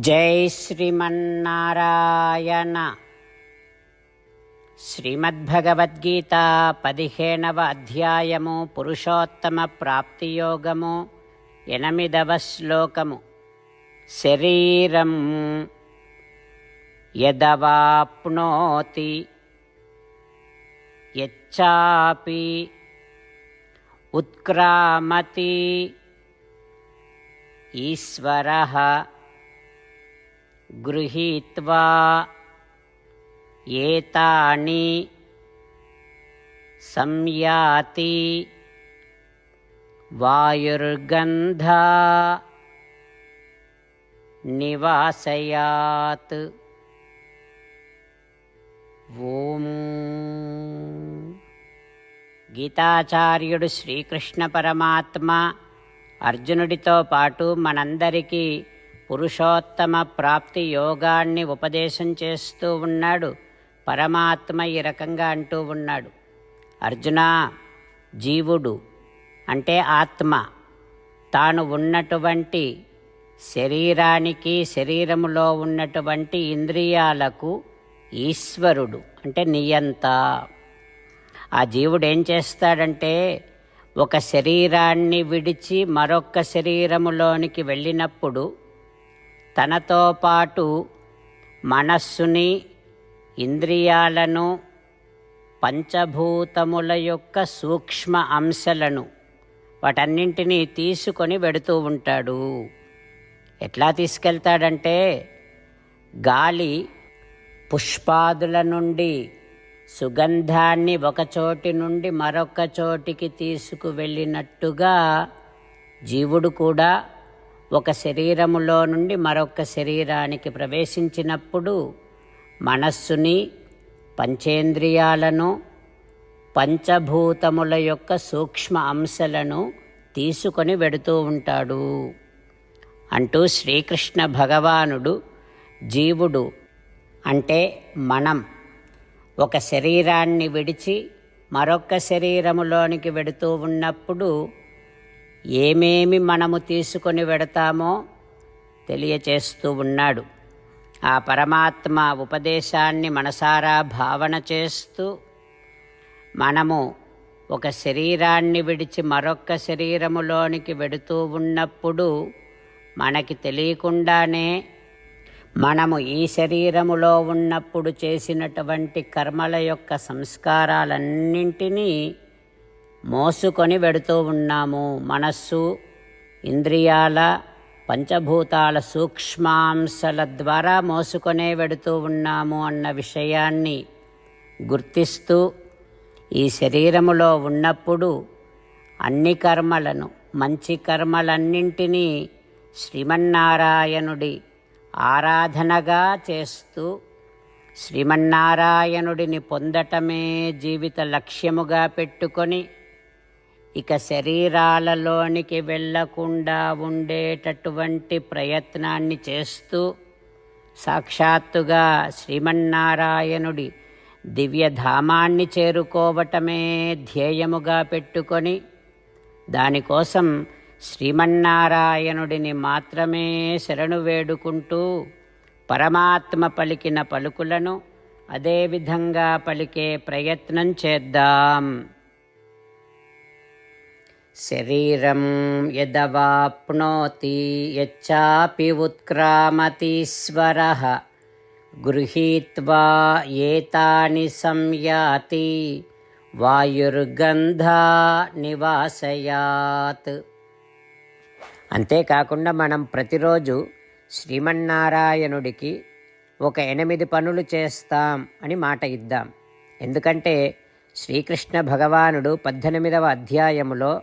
జై శ్రీమన్నారాయణ. శ్రీమద్భగవద్గీత పదిహేనవ అధ్యాయము పురుషోత్తమ ప్రాప్తియోగము ఎనిమిదవ శ్లోకము. శరీరం యదవాప్నోతి యచ్చాపి ఉత్క్రామతి ఈశ్వర గృహీత్వా ఏతాని సంయాతి వాయుర్గంధా నివాసయాత్. ఓం. గీతాచార్యుడు శ్రీకృష్ణ పరమాత్మ అర్జునుడితో పాటు మనందరికీ పురుషోత్తమ ప్రాప్తి యోగాన్ని ఉపదేశం చేస్తూ ఉన్నాడు. పరమాత్మ ఈ రకంగా అంటూ ఉన్నాడు. అర్జున జీవుడు అంటే ఆత్మ. తాను ఉన్నటువంటి శరీరానికి శరీరములో ఉన్నటువంటి ఇంద్రియాలకు ఈశ్వరుడు అంటే నియంత. ఆ జీవుడు ఏం చేస్తాడంటే ఒక శరీరాన్ని విడిచి మరొక శరీరములోనికి వెళ్ళినప్పుడు తనతో పాటు మనస్సుని ఇంద్రియాలను పంచభూతముల యొక్క సూక్ష్మ అంశలను వాటన్నింటినీ తీసుకొని వెడుతూ ఉంటాడు. ఎట్లా తీసుకెళ్తాడంటే గాలి పుష్పాదుల నుండి సుగంధాన్ని ఒకచోటి నుండి మరొక చోటికి తీసుకువెళ్ళినట్టుగా జీవుడు కూడా ఒక శరీరములో నుండి మరొక శరీరానికి ప్రవేశించినప్పుడు మనస్సుని పంచేంద్రియాలను పంచభూతముల యొక్క సూక్ష్మ అంశాలను తీసుకొని వెడుతూ ఉంటాడు. అంటూ శ్రీకృష్ణ భగవానుడు జీవుడు అంటే మనం ఒక శరీరాన్ని విడిచి మరొక శరీరములోనికి వెడుతూ ఉన్నప్పుడు ఏమేమి మనము తీసుకొని వెడతామో తెలియచేస్తూ ఉన్నాడు. ఆ పరమాత్మ ఉపదేశాన్ని మనసారా భావన చేస్తూ మనము ఒక శరీరాన్ని విడిచి మరొక్క శరీరములోనికి వెడుతూ ఉన్నప్పుడు మనకి తెలియకుండానే మనము ఈ శరీరములో ఉన్నప్పుడు చేసినటువంటి కర్మల యొక్క సంస్కారాలన్నింటినీ మోసుకొని వెడుతూ ఉన్నాము. మనస్సు ఇంద్రియాల పంచభూతాల సూక్ష్మాంశల ద్వారా మోసుకొనే వెడుతూ ఉన్నాము అన్న విషయాన్ని గుర్తిస్తూ ఈ శరీరములో ఉన్నప్పుడు అన్ని కర్మలను మంచి కర్మలన్నింటినీ శ్రీమన్నారాయణుడి ఆరాధనగా చేస్తూ శ్రీమన్నారాయణుడిని పొందటమే జీవిత లక్ష్యముగా పెట్టుకొని ఇక శరీరాలలోనికి వెళ్ళకుండా ఉండేటటువంటి ప్రయత్నాన్ని చేస్తూ సాక్షాత్తుగా శ్రీమన్నారాయణుడి దివ్యధామాన్ని చేరుకోవటమే ధ్యేయముగా పెట్టుకొని దానికోసం శ్రీమన్నారాయణుడిని మాత్రమే శరణు వేడుకుంటూ పరమాత్మ పలికిన పలుకులను అదేవిధంగా పలికే ప్రయత్నం చేద్దాం. శరీరం యదవాప్నోతి యచ్చాపి ఉత్క్రామతీశ్వర గృహీత్వా ఏతాని సంయాతి వాయుర్గంధా నివాసయాత్. అంతేకాకుండా మనం ప్రతిరోజు శ్రీమన్నారాయణుడికి ఒక ఎనిమిది పనులు చేస్తాం అని మాట ఇద్దాం. ఎందుకంటే శ్రీకృష్ణ భగవానుడు పద్దెనిమిదవ అధ్యాయములో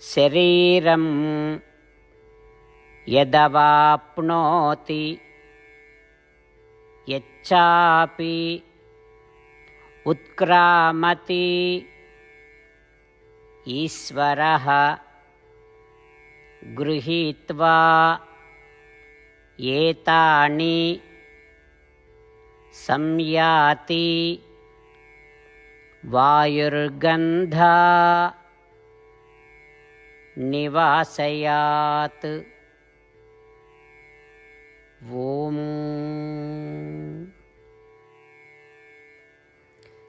शरीरं यदवाप्नोति यच्चापि उत्क्रामति ईश्वरः गृहीत्वा एतानि संयाति वायुर्गन्धा నివాసయాత్. ఓం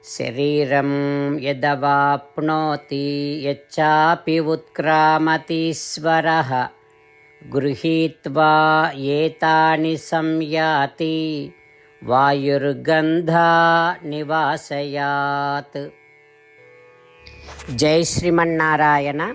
శరీరం యదవాప్నోతి యచ్చాపి ఉత్క్రామతీశ్వరः గృహీత్వా ఏతాని సంయాతి వాయుర్గంధా నివాసయాత్. జై శ్రీమన్నారాయణ.